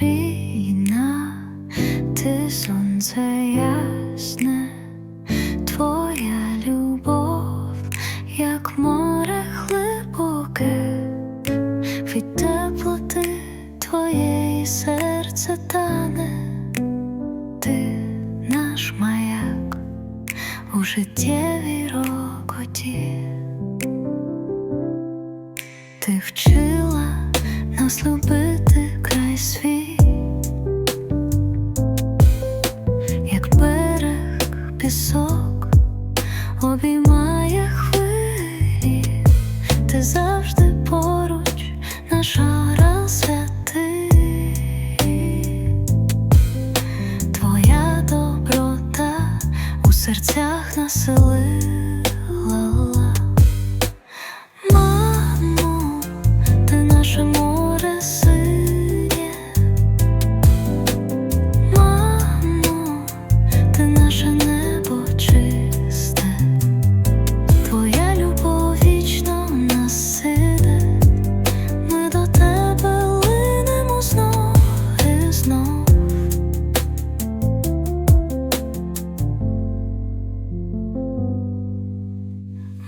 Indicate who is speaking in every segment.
Speaker 1: Маріна, ти сонце ясне, твоя любов, як море глибоке, від теплоти твоєї серце тане, ти наш маяк у життєвій рокоті, ти вчила нас любити. Пісок обіймає хвилі, ти завжди поруч, наша святий. Твоя доброта у серцях населила.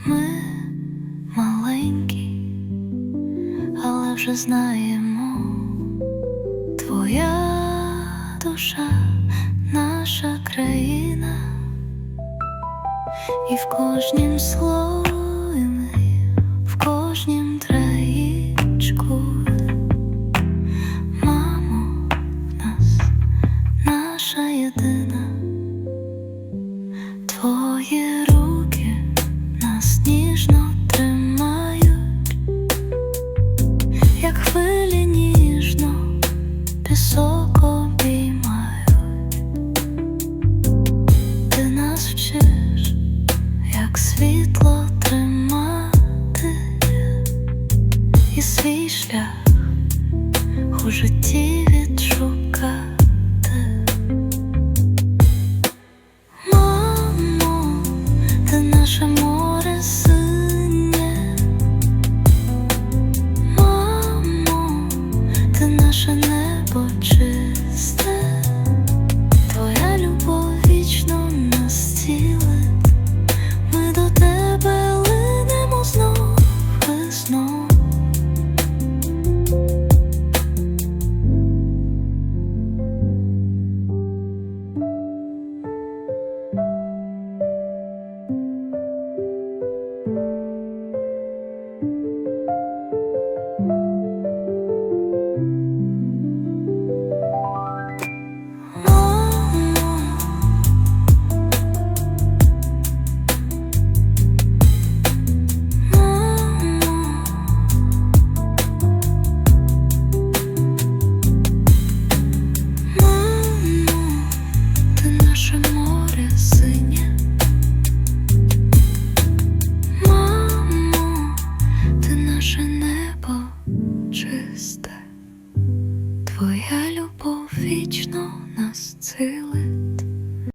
Speaker 1: Ми маленькі, але вже знаємо, твоя душа, наша країна, і в кожнім слові ми, в кожнім траїчку, мамо, нас наша єдина, твої руки і свій шлях у житті відшукав.